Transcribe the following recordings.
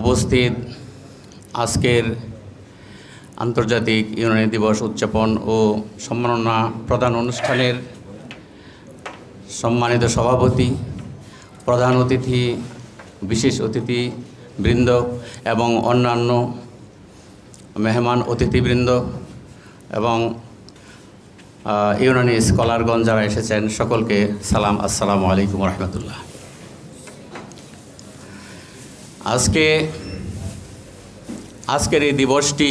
উপস্থিত আজকের আন্তর্জাতিক ইউনানি দিবস উদযাপন ও সম্মাননা প্রধান অনুষ্ঠানের সম্মানিত সভাপতি, প্রধান অতিথি, বিশেষ অতিথি বৃন্দ এবং অন্যান্য মেহমান অতিথিবৃন্দ এবং ইউনানি স্কলারগণ যারা এসেছেন সকলকে সালাম, আসসালামু আলাইকুম রহমতুল্লাহ। আজকে, আজকের এই দিবসটি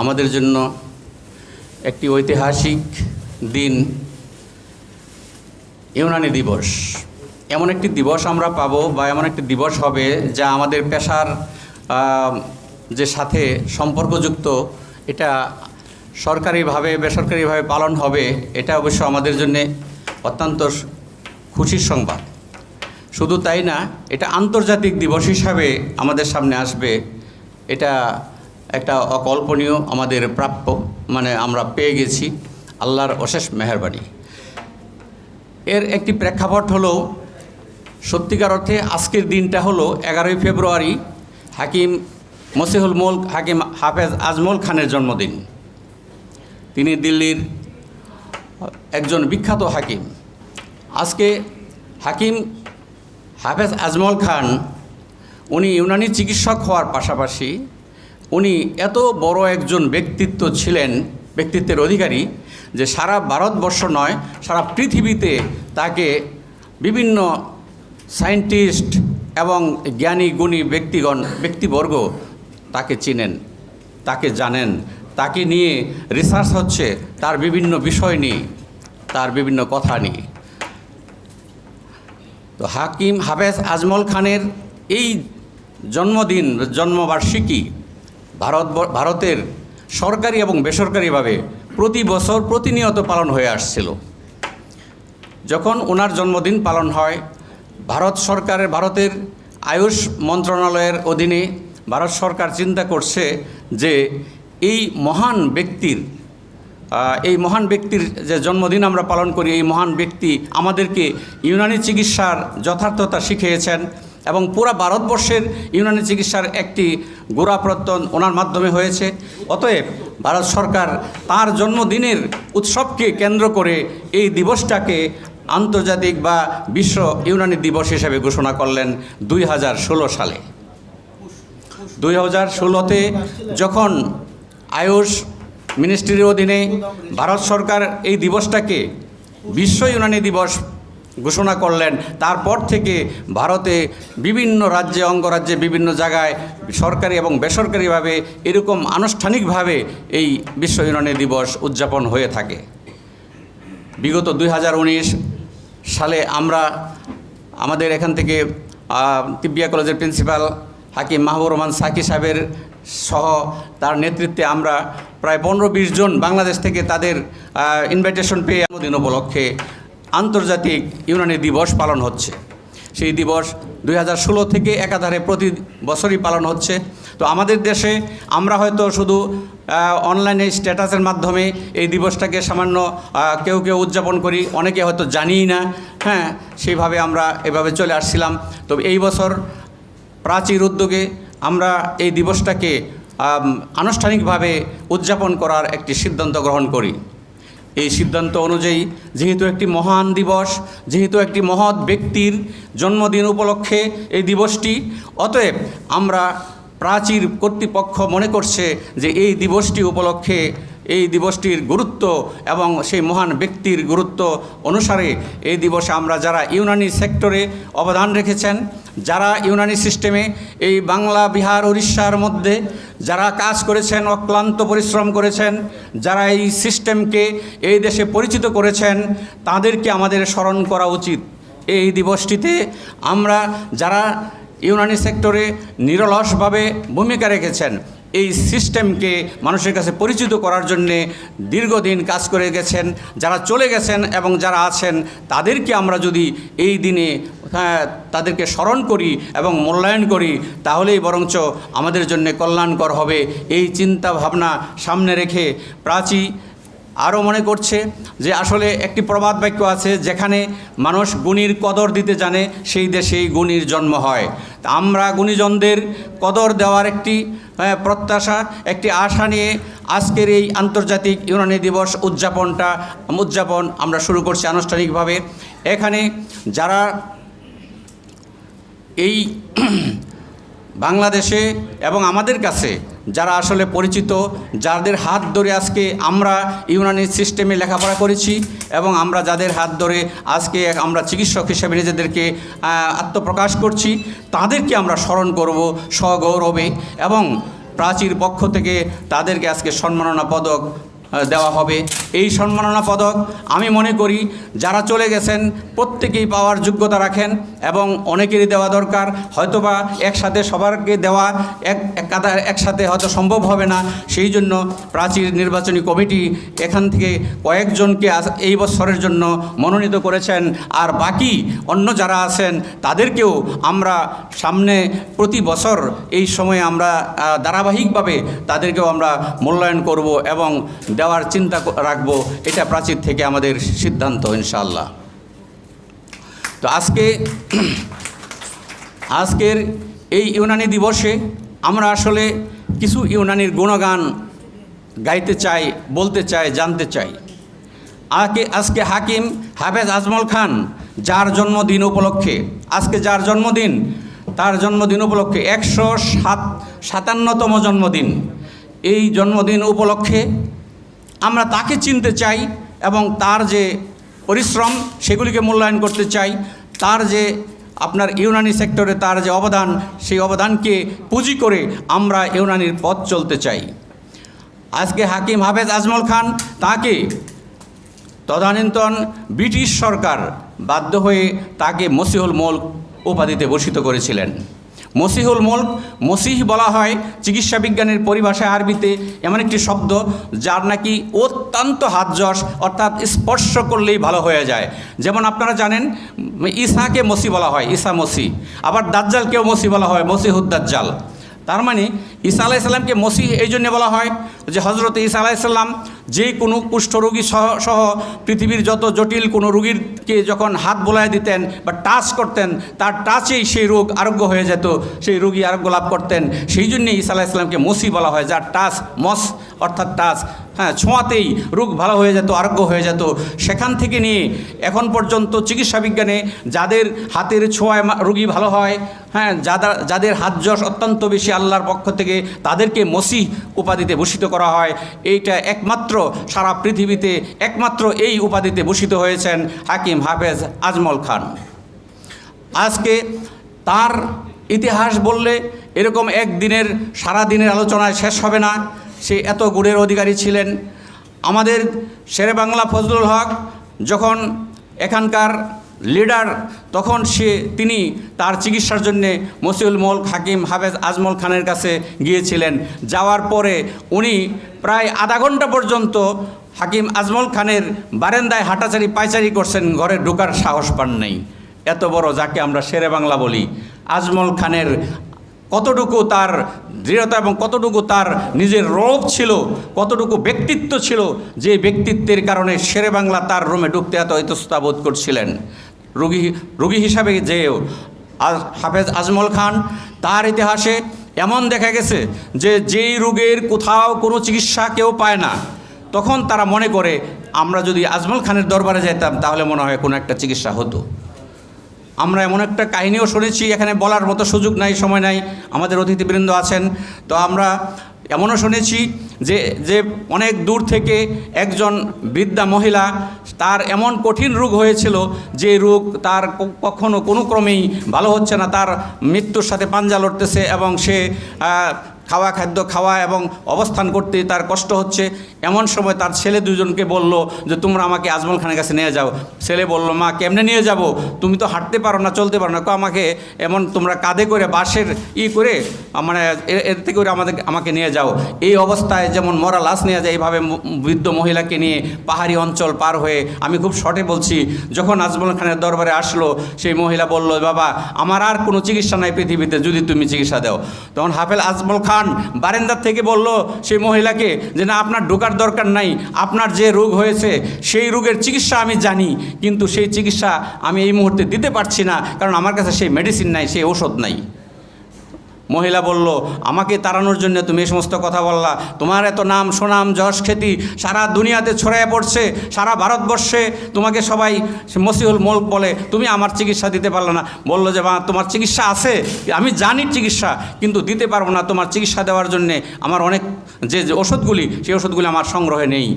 আমাদের জন্য একটি ঐতিহাসিক দিন, ইউনানি দিবস। এমন একটি দিবস আমরা পাবো বা এমন একটি দিবস হবে যা আমাদের পেশার যে সাথে সম্পর্কযুক্ত, এটা সরকারিভাবে, বেসরকারিভাবে পালন হবে, এটা অবশ্য আমাদের জন্য অত্যন্ত খুশির সংবাদ। শুধু তাই না, এটা আন্তর্জাতিক দিবস হিসাবে আমাদের সামনে আসবে। এটা একটা অকল্পনীয় আমাদের প্রাপ্য মানে আমরা পেয়ে গেছি। আল্লাহর অশেষ মেহরবানি। এর একটি প্রেক্ষাপট হলো, সত্যিকার অর্থে আজকের দিনটা হলো এগারোই ফেব্রুয়ারি, হাকিম মসিহুল মুলক, হাকিম হাফেজ আজমল খানের জন্মদিন। তিনি দিল্লির একজন বিখ্যাত হাকিম। আজকে হাকিম হাফেজ আজমল খান, উনি ইউনানি চিকিৎসক হওয়ার পাশাপাশি উনি এত বড় একজন ব্যক্তিত্ব ছিলেন, ব্যক্তিত্বের অধিকারী, যে সারা ভারতবর্ষ নয়, সারা পৃথিবীতে তাকে বিভিন্ন সায়েন্টিস্ট এবং জ্ঞানী, গুণী ব্যক্তিগণ, ব্যক্তিবর্গ তাকে চিনেন, তাকে জানেন, তাকে নিয়ে রিসার্চ হচ্ছে, তার বিভিন্ন বিষয় নিয়ে, তার বিভিন্ন কথা নিয়ে। তো হাকিম হাফেজ আজমল খানের এই জন্মদিন, জন্মবার্ষিকী ভারত ভারতের সরকারি এবং বেসরকারিভাবে প্রতি বছর প্রতিনিয়ত পালন হয়ে আসছিল। যখন ওনার জন্মদিন পালন হয়, ভারত সরকারের, ভারতের আয়ুষ মন্ত্রণালয়ের অধীনে ভারত সরকার চিন্তা করছে যে এই মহান ব্যক্তির এই মহান ব্যক্তির যে জন্মদিন আমরা পালন করি, এই মহান ব্যক্তি আমাদেরকে ইউনানি চিকিৎসার যথার্থতা শিখিয়েছেন এবং পুরা ভারতবর্ষের ইউনানি চিকিৎসার একটি গোড়াপ্রত্যন ওনার মাধ্যমে হয়েছে। অতএব ভারত সরকার তার জন্মদিনের উৎসবকে কেন্দ্র করে এই দিবসটাকে আন্তর্জাতিক বা বিশ্ব ইউনানি দিবস হিসেবে ঘোষণা করলেন দুই হাজার ষোলো সালে। দুই হাজার ষোলোতে যখন আয়ুষ মিনিস্ট্রির অধীনে ভারত সরকার এই দিবসটাকে বিশ্ব ইউনানি দিবস ঘোষণা করলেন। তারপর থেকে ভারতে বিভিন্ন রাজ্যে, অঙ্গরাজ্যে বিভিন্ন জায়গায় সরকারি এবং বেসরকারিভাবে এরকম আনুষ্ঠানিকভাবে এই বিশ্ব ইউনানি দিবস উদযাপন হয়ে থাকে। বিগত দু হাজার উনিশ সালে আমরা আমাদের এখান থেকে তিব্বিয়া কলেজের প্রিন্সিপাল হাকিম মাহবুর রহমান সাকি সাহেবের সহ তার নেতৃত্বে আমরা প্রায় পনেরো বিশ জন বাংলাদেশ থেকে তাদের ইনভাইটেশন পেয়ে দিন উপলক্ষে আন্তর্জাতিক ইউনানি দিবস পালন হচ্ছে। সেই দিবস দু হাজার ষোলো থেকে একাধারে প্রতি বছরই পালন হচ্ছে। তো আমাদের দেশে আমরা হয়তো শুধু অনলাইনে স্ট্যাটাসের মাধ্যমে এই দিবসটাকে সামান্য কেউ কেউ উদযাপন করি, অনেকে হয়তো জানিই না। হ্যাঁ সেইভাবে আমরা এভাবে চলে আসছিলাম। তো এই বছর প্রাচীর উদ্যোগে আমরা এই দিবসটাকে আনুষ্ঠানিকভাবে উদযাপন করার একটি সিদ্ধান্ত গ্রহণ করি। এই সিদ্ধান্ত অনুযায়ী, যেহেতু একটি মহান দিবস, যেহেতু একটি মহৎ ব্যক্তির জন্মদিন উপলক্ষে এই দিবসটি, অতএব আমরা প্রাচীর কর্তৃপক্ষ মনে করছে যে এই দিবসটি উপলক্ষে এই দিবসটির গুরুত্ব এবং সেই মহান ব্যক্তির গুরুত্ব অনুসারে এই দিবসে আমরা যারা ইউনানি সেক্টরে অবদান রেখেছেন, যারা ইউনানি সিস্টেমে এই বাংলা, বিহার, উড়িষ্যার মধ্যে যারা কাজ করেছেন, অক্লান্ত পরিশ্রম করেছেন, যারা এই সিস্টেমকে এই দেশে পরিচিত করেছেন, তাদেরকে আমাদের স্মরণ করা উচিত। এই দিবসটিতে আমরা যারা ইউনানি সেক্টরে নিরলসভাবে ভূমিকা রেখেছেন এই সিস্টেমকে মানুষের কাছে পরিচিত করার জন্যে দীর্ঘদিন কাজ করে গেছেন যারা চলে গেছেন এবং যারা আছেন তাদেরকে আমরা যদি এই দিনে হ্যাঁ, তাদেরকে স্মরণ করি এবং মূল্যায়ন করি তাহলেই বরঞ্চ আমাদের জন্য কল্যাণকর হবে। এই চিন্তা ভাবনা সামনে রেখে প্রাচী আরও মনে করছে যে আসলে একটি প্রবাদ বাক্য আছে যেখানে মানুষ গুণীর কদর দিতে জানে সেই দেশেই গুণীর জন্ম হয়। আমরা গুণীজনদের কদর দেওয়ার একটি প্রত্যাশা, একটি আশা নিয়ে আজকের এই আন্তর্জাতিক ইউনানি দিবস উদযাপনটা, উদযাপন আমরা শুরু করছি আনুষ্ঠানিকভাবে। এখানে যারা এই বাংলাদেশে এবং আমাদের কাছে যারা আসলে পরিচিত, যাদের হাত ধরে আজকে আমরা ইউনানি সিস্টেমে লেখাপড়া করেছি এবং আমরা যাদের হাত ধরে আজকে আমরা চিকিৎসক হিসেবে নিজেদেরকে আত্মপ্রকাশ করছি, তাদেরকে আমরা স্মরণ করব স্বগৌরবে এবং প্রাচীর পক্ষ থেকে তাদেরকে আজকে সম্মাননা পদক দেওয়া হবে। এই সম্মাননা পদক আমি মনে করি যারা চলে গেছেন, প্রত্যেকেই পাওয়ার যোগ্যতা রাখেন এবং অনেকেরই দেওয়া দরকার। হয়তোবা একসাথে সবারকে দেওয়া এক কাতার একসাথে হয়তো সম্ভব হবে না। সেই জন্য প্রাচীর নির্বাচনী কমিটি এখান থেকে কয়েকজনকে এই বছরের জন্য মনোনীত করেছেন। আর বাকি অন্য যারা আছেন, তাদেরকেও আমরা সামনে প্রতি বছর এই সময়ে আমরা ধারাবাহিকভাবে তাদেরকেও আমরা মূল্যায়ন করব এবং দেওয়ার চিন্তা রাখব, এটা প্রাচীর থেকে আমাদের সিদ্ধান্ত ইনশাল্লাহ তো আজকে, আজকের এই ইউনানি দিবসে আমরা আসলে কিছু ইউনানির গুণগান গাইতে চাই, বলতে চাই, জানতে চাই। আজকে আজকে হাকিম হাফেজ আজমল খান, যার জন্মদিন উপলক্ষে, আজকে যার জন্মদিন, তার জন্মদিন উপলক্ষে একশো সাত, সাতান্নতম জন্মদিন। এই জন্মদিন উপলক্ষে আমরা তাকে চিনতে চাই এবং তার যে পরিশ্রম সেগুলিকে মূল্যায়ন করতে চাই, তার যে আপনার ইউনানি সেক্টরে তার যে অবদান, সেই অবদানকে পুঁজি করে আমরা ইউনানির পথ চলতে চাই। আজকে হাকিম হাফেজ আজমল খান তাকে তদানীন্তন ব্রিটিশ সরকার বাধ্য হয়ে তাকে মসিহুল মুলক উপাধিতে ভূষিত করেছিলেন। মসিহুল মুলক, মসিহ বলা হয় চিকিৎসা বিজ্ঞানের পরিভাষায় আরবিতে, এমন একটি শব্দ যার নাকি অত্যন্ত হাতযশ, অর্থাৎ স্পর্শ করলেই ভালো হয়ে যায়। যেমন আপনারা জানেন ঈসাকে মসি বলা হয় ঈসা মসি আবার দাজ্জালকেও মসি বলা হয়, মসিহুদ দাজ্জাল। তার মানে ঈসা আলাইসাল্লামকে মসিহ এই জন্য বলা হয় যে হজরত ঈসা আলাইসাল্লাম যে কোনো কুষ্ঠরোগী সহ সহ পৃথিবীর যত জটিল কোনো রুগীরকে যখন হাত বোলায় দিতেন বা টাচ করতেন, তার টাচেই সেই রোগ আরোগ্য হয়ে যেত, সেই রোগী আরোগ্য লাভ করতেন। সেই জন্যে ঈসা আলাইসাল্লামকে মসি বলা হয়, যার টাচ মস, অর্থাৎ টাচ হ্যাঁ ছোঁয়াতেই রোগ ভালো হয়ে যেত, আরোগ্য হয়ে যেত। সেখান থেকে নিয়ে এখন পর্যন্ত চিকিৎসা বিজ্ঞানে যাদের হাতের ছোঁয়ায় রোগী ভালো হয় হ্যাঁ যাদের যাদের হাত যশ অত্যন্ত বেশি আল্লাহর পক্ষ থেকে তাদেরকে মসি উপাধিতে ভূষিত করা হয়। এইটা একমাত্র সারা পৃথিবীতে একমাত্র এই উপাধিতে ভূষিত হয়েছেন হাকিম হাফেজ আজমল খান। আজকে তার ইতিহাস বললে এরকম একদিনের সারা দিনের আলোচনায় শেষ হবে না। সে এত গুণের অধিকারী ছিলেন। আমাদের শেরে বাংলা ফজলুল হক যখন এখানকার লিডার, তখন সে, তিনি তার চিকিৎসার জন্যে মসিউল মল্ক হাকিম হাফেজ আজমল খানের কাছে গিয়েছিলেন। যাওয়ার পরে উনি প্রায় আধা ঘণ্টা পর্যন্ত হাকিম আজমল খানের বারেন্দায় হাঁটাচারি পায়চারি করছেন, ঘরে ঢোকার সাহস পান নাই। এত বড় যাকে আমরা শেরে বাংলা বলি, আজমল খানের কতটুকু তার দৃঢ়তা এবং কতটুকু তার নিজের রোপ ছিল, কতটুকু ব্যক্তিত্ব ছিল, যে ব্যক্তিত্বের কারণে শেরে বাংলা তার রুমে ঢুকতে এত ইতস্ততা বোধ করছিলেন। রুগী রুগী হিসাবে যে আজ- হাফেজ আজমল খান, তার ইতিহাসে এমন দেখা গেছে যে যেই রোগের কোথাও কোনো চিকিৎসা কেউ পায় না, তখন তারা মনে করে, আমরা যদি আজমল খানের দরবারে যেতাম তাহলে মনে হয় কোনো একটা চিকিৎসা হতো। আমরা এমন একটা কাহিনীও শুনেছি, এখানে বলার মতো সুযোগ নাই, সময় নাই, আমাদের অতিথিবৃন্দ আছেন, তো আমরা এমনও শুনেছি যে যে অনেক দূর থেকে একজন বৃদ্ধা মহিলা তার এমন কঠিন রোগ হয়েছিল যে রোগ তার কখনো কোনো ক্রমেই ভালো হচ্ছে না। তার মৃত্যুর সাথে পাঞ্জা লড়তেছে এবং সে খাওয়া, খাদ্য খাওয়া এবং অবস্থান করতে তার কষ্ট হচ্ছে। এমন সময় তার ছেলে দুজনকে বলল যে, তোমরা আমাকে আজমল খানের কাছে নিয়ে যাও। ছেলে বলল, মা, কেমনে নিয়ে যাব? তুমি তো হাঁটতে পারো না, চলতে পারো না। কো আমাকে এমন তোমরা কাঁধে করে বাঁশের ই করে মানে এতে করে আমাদের, আমাকে নিয়ে যাও। এই অবস্থায় যেমন মরা লাশ নিয়ে যায়, এইভাবে বৃদ্ধ মহিলাকে নিয়ে পাহাড়ি অঞ্চল পার হয়ে আমি খুব শর্টে বলছি, যখন আজমল খানের দরবারে আসলো, সেই মহিলা বলল, বাবা, আমার আর কোনো চিকিৎসা নাই পৃথিবীতে, যদি তুমি চিকিৎসা দাও। তখন হাফেল আজমল খান খান বারেন্দার থেকে বলল, সেই মহিলাকে যে না, আপনার ঢোকার দরকার নাই, আপনার যে রোগ হয়েছে, সেই রোগের চিকিৎসা আমি জানি, কিন্তু সেই চিকিৎসা আমি এই মুহূর্তে দিতে পারছি না, কারণ আমার কাছে সেই মেডিসিন নাই, সেই ওষুধ নাই। মহিলা বলল, আমাকে তাড়ানোর জন্য তুমি এই সমস্ত কথা বললা। তোমার এত নাম, সুনাম, যশ, খ্যাতি সারা দুনিয়াতে ছড়াইয়া পড়ছে, সারা ভারতবর্ষে তোমাকে সবাই মসিহুল মোল্ক বলে। তুমি আমার চিকিৎসা দিতে পারল না। বলল যে, মা, তোমার চিকিৎসা আছে, আমি জানি চিকিৎসা, কিন্তু দিতে পারব না তোমার চিকিৎসা দেওয়ার জন্যে। আমার অনেক যে ওষুধগুলি, সেই ওষুধগুলি আমার সংগ্রহে নেই।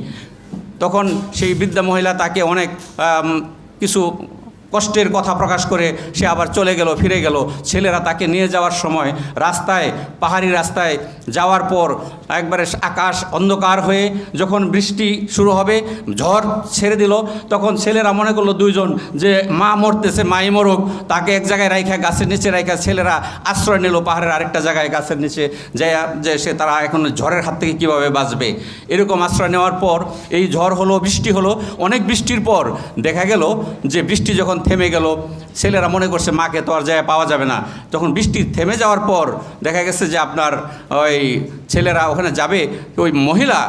তখন সেই বৃদ্ধা মহিলা তাকে অনেক কিছু কষ্টের কথা প্রকাশ করে সে আবার চলে গেল, ফিরে গেল। ছেলেরা তাকে নিয়ে যাওয়ার সময় রাস্তায়, পাহাড়ি রাস্তায় যাওয়ার পর একবারে আকাশ অন্ধকার হয়ে যখন বৃষ্টি শুরু হবে, ঝড় ছেড়ে দিল, তখন ছেলেরা মনে করল দুইজন যে মা মরতেছে, মাই মরুক। তাকে এক জায়গায় রাইখা, গাছের নিচে রাইখা ছেলেরা আশ্রয় নিল পাহাড়ের আরেকটা জায়গায় গাছের নিচে। যে যে সে তারা এখন ঝড়ের হাত থেকে কীভাবে বাঁচবে? এরকম আশ্রয় নেওয়ার পর এই ঝড় হলো, বৃষ্টি হলো। অনেক বৃষ্টির পর দেখা গেল যে বৃষ্টি যখন থেমে গেল। ছেলেরা মনে করছে, মাকে তো আর জায়গায় পাওয়া যাবে না। তখন বৃষ্টি থেমে যাওয়ার পর দেখা গেছে যে আপনার ওই ছেলেরা ওখানে যাবে। ওই মহিলা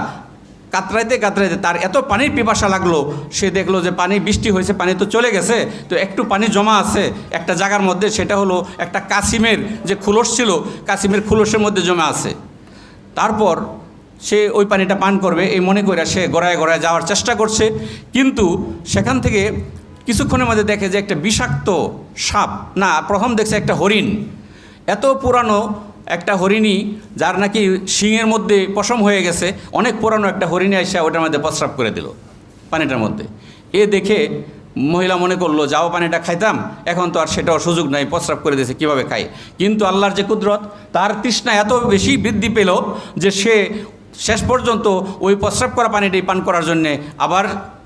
কাতরাইতে কাতরাইতে তার এত পানির পিপাসা লাগল। সে দেখল যে পানি বৃষ্টি হয়েছে, পানি তো চলে গেছে। তো একটু পানি জমা আছে। একটা জায়গার মধ্যে সেটা হলো একটা কাসিমের যে খুলস ছিল, কাসিমের খুলসের মধ্যে জমা আছে। তারপর সে ওই পানিটা পান করবে। এই মনে করে সে গড়ায় গড়ায় যাওয়ার চেষ্টা করছে। কিন্তু সেখান থেকে কিছুক্ষণের মধ্যে দেখে যে একটা বিষাক্ত সাপ, না, প্রথম দেখছে একটা হরিণ। এত পুরানো একটা হরিণী যার নাকি শিংয়ের মধ্যে পশম হয়ে গেছে, অনেক পুরানো একটা হরিণী এসে ওটার মধ্যে প্রস্রাব করে দিল, পানিটার মধ্যে। এ দেখে মহিলা মনে করল, যাও পানিটা খাইতাম, এখন তো আর সেটাও সুযোগ নাই, প্রস্রাব করে দিয়েছে, কীভাবে খাই কিন্তু আল্লাহর যে কুদরত, তার তৃষ্ণা এত বেশি বৃদ্ধি পেল যে সে শেষ পর্যন্ত ওই প্রস্রাব করা পানিটি পান করার জন্যে আবার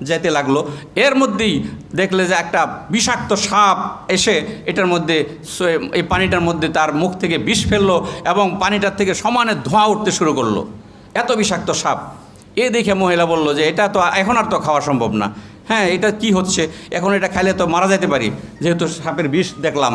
যেতে লাগল। এর মধ্যেই দেখলে যে একটা বিষাক্ত সাপ এসে এটার মধ্যে এই পানিটার মধ্যে তার মুখ থেকে বিষ ফেলল এবং পানিটার থেকে সমানে ধোঁয়া উঠতে শুরু করল। এত বিষাক্ত সাপ। এ দেখে মহিলা বলল যে, এটা তো এখন আর তো খাওয়া সম্ভব না। হ্যাঁ এটা কি হচ্ছে? এখন এটা খাইলে তো মারা যেতে পারি। যেহেতু সাপের বিষ দেখলাম।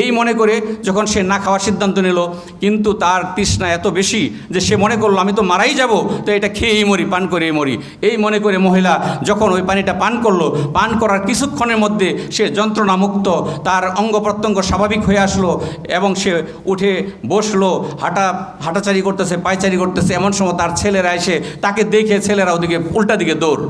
এই মনে করে যখন সে না খাওয়ার সিদ্ধান্ত নিল, কিন্তু তার তৃষ্ণা এত বেশি যে সে মনে করল, আমি তো মারাই যাব, তো এটা খেয়েই মরি, পান করেই মরি। এই মনে করে মহিলা যখন ওই পানিটা পান করল, পান করার কিছুক্ষণের মধ্যে সে যন্ত্রণামুক্ত, তার অঙ্গ প্রত্যঙ্গ স্বাভাবিক হয়ে আসলো এবং সে উঠে বসল, হাঁটা হাঁটাচারি করতেছে পায়চারি করতেছে। এমন সময় তার ছেলেরা এসে তাকে দেখে ছেলেরা ওদিকে, উল্টা দিকে দৌড়।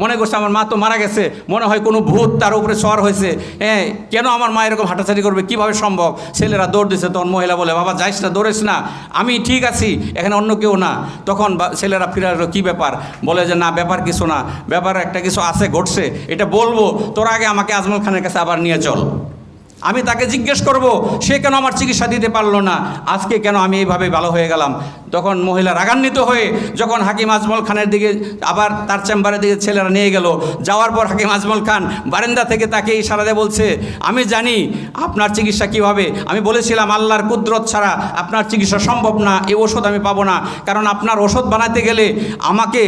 মনে করছে আমার মা তো মারা গেছে, মনে হয় কোনো ভূত তার উপরে সর হয়েছে। হ্যাঁ কেন আমার মা এরকম হাঁটাচারি করবে? কীভাবে সম্ভব? ছেলেরা দৌড় দিছে তখন মহিলা বলে, বাবা, যাইস না, দৌড়েস না। আমি ঠিক আছি, এখানে অন্য কেউ না। তখন ছেলেরা ফিরে আসলো, কী ব্যাপার? বলে যে, না, ব্যাপার কিছু না। ব্যাপার একটা কিছু আছে, ঘটছে। এটা বলব, তোর আগে আমাকে আজমল খানের কাছে আবার নিয়ে চল। আমি তাকে জিজ্ঞেস করব, সে কেন আমার চিকিৎসা দিতে পারল না? আজকে কেন আমি এইভাবে ভালো হয়ে গেলাম? তখন মহিলা রাগান্বিত হয়ে যখন হাকিম আজমল খানের দিকে, আবার তার চেম্বারের দিকে ছেলেরা নিয়ে গেল। যাওয়ার পর হাকিম আজমল খান বারেন্দা থেকে তাকে ইশারা দিয়ে বলছে, আমি জানি আপনার চিকিৎসা কীভাবে আমি বলেছিলাম, আল্লাহর কুদরত ছাড়া আপনার চিকিৎসা সম্ভব না, এই ওষুধ আমি পাবো না। কারণ আপনার ওষুধ বানাতে গেলে আমাকে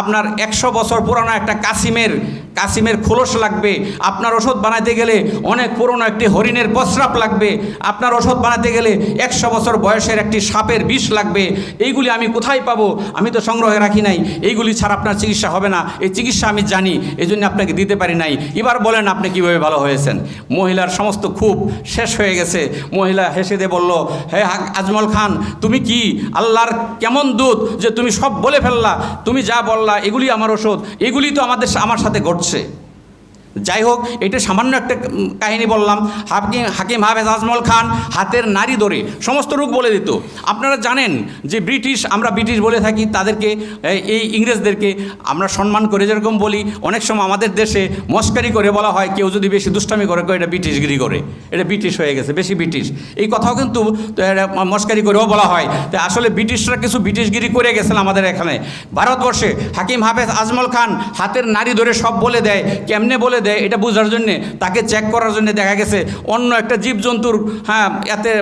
আপনার একশো বছর পুরানো একটা কাসিমের কাসিমের খোলস লাগবে। আপনার ওষুধ বানাতে গেলে অনেক পুরনো একটি হরিণের প্রস্রাব লাগবে, আপনার ওষুধ বানাতে গেলে একশো বছর বয়সের একটি সাপের বিষ লাগবে। এইগুলি আমি কোথায় পাবো? আমি তো সংগ্রহে রাখি নাই। এইগুলি ছাড়া আপনার চিকিৎসা হবে না। এই চিকিৎসা আমি জানি এই জন্য আপনাকে দিতে পারি নাই। এবার বলেন আপনি কীভাবে ভালো হয়েছেন? মহিলার সমস্ত খুব শেষ হয়ে গেছে। মহিলা হেসে দিয়ে বলল, হে আজমল খান, তুমি কি আল্লাহর কেমন দুধ যে তুমি সব বলে ফেললা? তুমি যা বললা, এগুলি আমার ওষুধ। এগুলি তো আমাদের আমার সাথে ঘটছে। যাই হোক এটা সামান্য একটা কাহিনী বললাম। হাকিম হাকিম হাফেজ আজমল খান হাতের নারী ধরে সমস্ত রোগ বলে দিত। আপনারা জানেন যে ব্রিটিশ, আমরা ব্রিটিশ বলে থাকি, তাদেরকে এই- ইংরেজদেরকে আমরা সম্মান করে যেরকম বলি। অনেক সময় আমাদের দেশে মস্কারি করে বলা হয়, কেউ যদি বেশি দুষ্টামি করে এটা ব্রিটিশগিরি করে। এটা ব্রিটিশ হয়ে গেছে, বেশি ব্রিটিশ। এই কথাও কিন্তু মস্কারি করেও বলা হয়। তো আসলে ব্রিটিশরা কিছু ব্রিটিশগিরি করে গেছেন আমাদের এখানে। ভারতবর্ষে হাকিম হাফেজ আজমল খান হাতের নারী ধরে সব বলে দেয়। কেমনে বলে দেয় এটা বোঝার জন্যে, তাকে চেক করার জন্য দেখা গেছে, অন্য একটা জীবজন্তুর হ্যাঁ এতে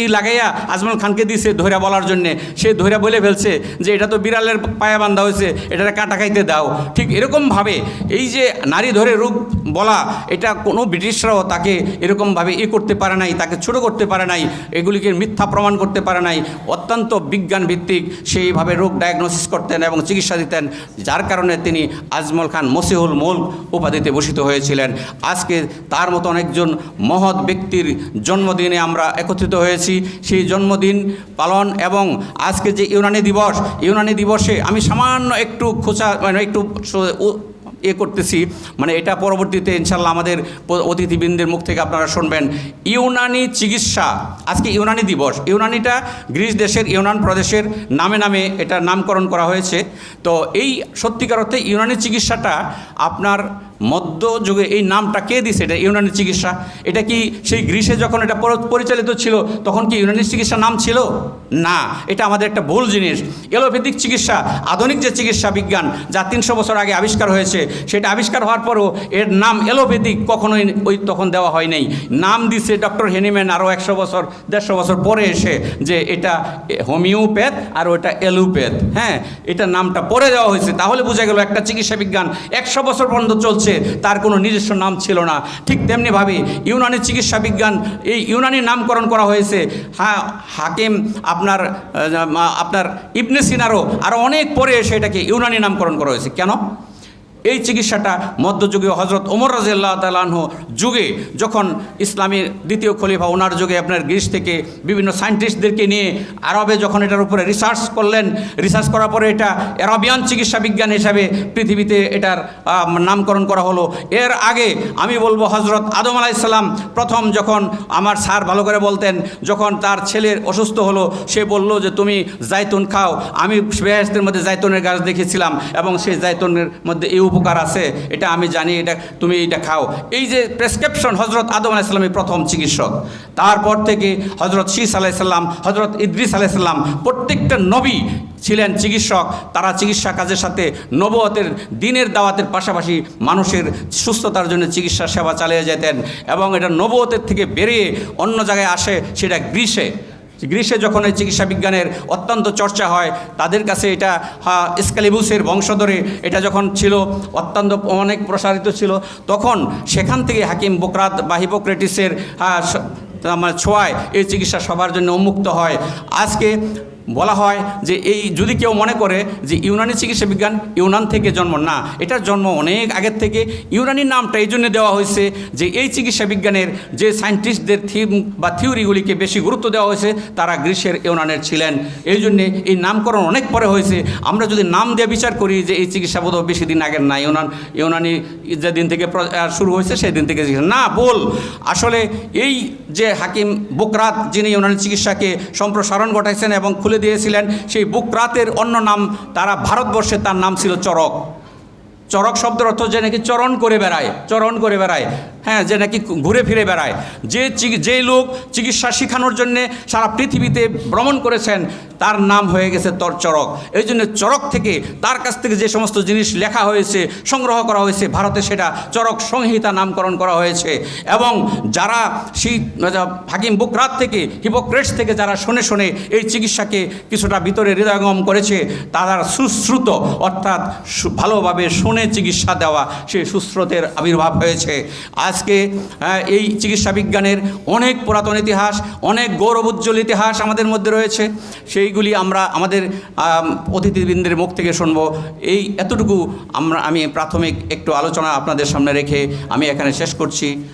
ই লাগাইয়া আজমল খানকে দিছে ধৈরা বলার জন্যে। সে ধৈরা বলে ফেলছে যে, এটা তো বিড়ালের পায়ে বান্ধা হয়েছে, এটারে কাটা খাইতে দাও। ঠিক এরকমভাবে এই যে নারী ধরে রূপ বলা, এটা কোনো ব্রিটিশরাও তাকে এরকমভাবে ই করতে পারে নাই, তাকে ছোট করতে পারে নাই, এগুলিকে মিথ্যা প্রমাণ করতে পারে নাই। অত্যন্ত বিজ্ঞান ভিত্তিক সেইভাবে রোগ ডায়াগনোসিস করতেন এবং চিকিৎসা দিতেন, যার কারণে তিনি আজমল খান মসিহুল মুল্ক উপাধিতে ভূষিত হয়েছিলেন। আজকে তার মতো অনেকজন মহৎ ব্যক্তির জন্মদিনে আমরা একত্রিত হয়েছি। সেই জন্মদিন পালন এবং আজকে যে ইউনানি দিবস, ইউনানি দিবসে আমি সামান্য একটু খোঁচা মানে একটু এ করতেছি। মানে এটা পরবর্তীতে ইনশাল্লাহ আমাদের অতিথিবৃন্দের মুখ থেকে আপনারা শুনবেন। ইউনানি চিকিৎসা, আজকে ইউনানি দিবস। ইউনানিটা গ্রিস দেশের, ইউনান প্রদেশের নামে নামে এটা নামকরণ করা হয়েছে। তো এই সত্যিকার অর্থে ইউনানি চিকিৎসাটা আপনার মধ্যযুগে এই নামটা কে দিছে? এটা ইউনানি চিকিৎসা। এটা কি সেই গ্রীষে যখন এটা পর- পরিচালিত ছিল, তখন কি ইউনানি চিকিৎসা নাম ছিল? না, এটা আমাদের একটা ভুল জিনিস। এলোপ্যাথিক চিকিৎসা, আধুনিক যে চিকিৎসা বিজ্ঞান, যা তিনশো বছর আগে আবিষ্কার হয়েছে, সেটা আবিষ্কার হওয়ার পরও এর নাম এলোপ্যাথিক কখনোই ওই তখন দেওয়া হয় নাই। নাম দিছে ডক্টর হেনিম্যান আরও একশো বছর, দেড়শো বছর পরে এসে যে এটা হোমিওপ্যাথ আর ওটা এলোপ্যাথ। হ্যাঁ এটা নামটা পরে দেওয়া হয়েছে। তাহলে বোঝা গেল একটা চিকিৎসা বিজ্ঞান একশো বছর পর্যন্ত চলছে। তার কোনো নিজস্ব নাম ছিল না। ঠিক তেমনিভাবে ইউনানি চিকিৎসা বিজ্ঞান, এই ইউনানি নামকরণ করা হয়েছে। হ্যাঁ হাকিম আপনার আপনার ইবনে সিনারও আরও অনেক পরে এসে এটাকে ইউনানি নামকরণ করা হয়েছে। কেন? এই চিকিৎসাটা মধ্যযুগীয় হজরত ওমর রাজিয়াল্লাহ তালাহ যুগে যখন ইসলামীর দ্বিতীয় খলিফা, ওনার যুগে আপনার গ্রিস থেকে বিভিন্ন সায়েন্টিস্টদেরকে নিয়ে আরবে যখন এটার উপরে রিসার্চ করলেন রিসার্চ করার পরে এটা অ্যারাবিয়ান চিকিৎসা বিজ্ঞান হিসাবে পৃথিবীতে এটার নামকরণ করা হলো। এর আগে আমি বলব হজরত আদম আলাইসাল্লাম প্রথম যখন আমার স্যার ভালো করে বলতেন, যখন তার ছেলের অসুস্থ হলো, সে বলল যে, তুমি জাইতুন খাও। আমি বেহেস্তের মধ্যে জাইতুনের গাছ দেখেছিলাম এবং সেই জাইতুনের মধ্যে এই উপকার আছে, এটা আমি জানি, এটা তুমি এটা খাও। এই যে প্রেসক্রিপশন হজরত আদম আলাইসাল্লামের প্রথম চিকিৎসক, তারপর থেকে হজরত শীষ আলাইসাল্লাম হজরত ইদ্রিস আলাইসাল্লাম প্রত্যেকটা নবী ছিলেন চিকিৎসক। তারা চিকিৎসা কাজের সাথে নবতের দিনের দাওয়াতের পাশাপাশি মানুষের সুস্থতার জন্য চিকিৎসা সেবা চালিয়ে যেতেন এবং এটা নবতের থেকে বেরিয়ে অন্য জায়গায় আসে, সেটা গ্রীষে গ্রীষ্মে যখন এই চিকিৎসা বিজ্ঞানের অত্যন্ত চর্চা হয়, তাদের কাছে এটা স্কালিবুসের বংশধরে এটা যখন ছিল, অত্যন্ত অনেক প্রসারিত ছিল, তখন সেখান থেকে হাকিম বোকরাত বা হিপোক্রেটিসের আমার ছোঁয়ায় এই চিকিৎসা সবার জন্য উন্মুক্ত হয়। আজকে বলা হয় যে এই যদি কেউ মনে করে যে ইউনানি চিকিৎসা বিজ্ঞান ইউনান থেকে জন্ম, না, এটার জন্ম অনেক আগের থেকে ইউনানির নামটা এই জন্য দেওয়া হয়েছে যে এই চিকিৎসা বিজ্ঞানের যে সায়েন্টিস্টদের থিম বা থিওরিগুলিকে বেশি গুরুত্ব দেওয়া হয়েছে, তারা গ্রীষ্মের ইউনানের ছিলেন। এই জন্যে এই নামকরণ অনেক পরে হয়েছে। আমরা যদি নাম দিয়ে বিচার করি যে এই চিকিৎসা বোধ বেশি দিন আগের না, ইউনান, ইউনানি যেদিন থেকে শুরু হয়েছে সেই দিন থেকে না, বল, আসলে এই যে হাকিম বুকরাত যিনি ইউনানি চিকিৎসাকে সম্প্রসারণ ঘটাইছেন এবং খুলে দিয়েছিলেন সেই বুকরাতের অন্য নাম তারা ভারতবর্ষে তার নাম ছিল চরক চরক শব্দের অর্থ যে নাকি চরণ করে বেড়ায়, চরণ করে বেড়ায়। হ্যাঁ যে নাকি ঘুরে ফিরে বেড়ায়। যে যে লোক চিকিৎসা শেখানোর জন্যে সারা পৃথিবীতে ভ্রমণ করেছেন, তার নাম হয়ে গেছে তর চরক। এই জন্য চরক থেকে তার কাছ থেকে যে সমস্ত জিনিস লেখা হয়েছে, সংগ্রহ করা হয়েছে, ভারতে সেটা চরক সংহিতা নামকরণ করা হয়েছে। এবং যারা সেই হাকিম বুকরাত থেকে, হিপোক্রেটস থেকে যারা শুনে শুনে এই চিকিৎসাকে কিছুটা ভিতরে হৃদয়ঙ্গম করেছে, তারা সুশ্রুত, অর্থাৎ ভালোভাবে শুনে চিকিৎসা দেওয়া সেই সুস্রোতের আবির্ভাব হয়েছে। আজকে আহ, এই চিকিৎসা বিজ্ঞানের অনেক পুরাতন ইতিহাস অনেক গৌরব উজ্জ্বল ইতিহাস আমাদের মধ্যে রয়েছে। সেইগুলি আমরা আমাদের আম, অতিথিবৃন্দের মুখ থেকে শুনব। এই এতটুকু আমরা আমি প্রাথমিক একটু আলোচনা আপনাদের সামনে রেখে আমি এখানে শেষ করছি।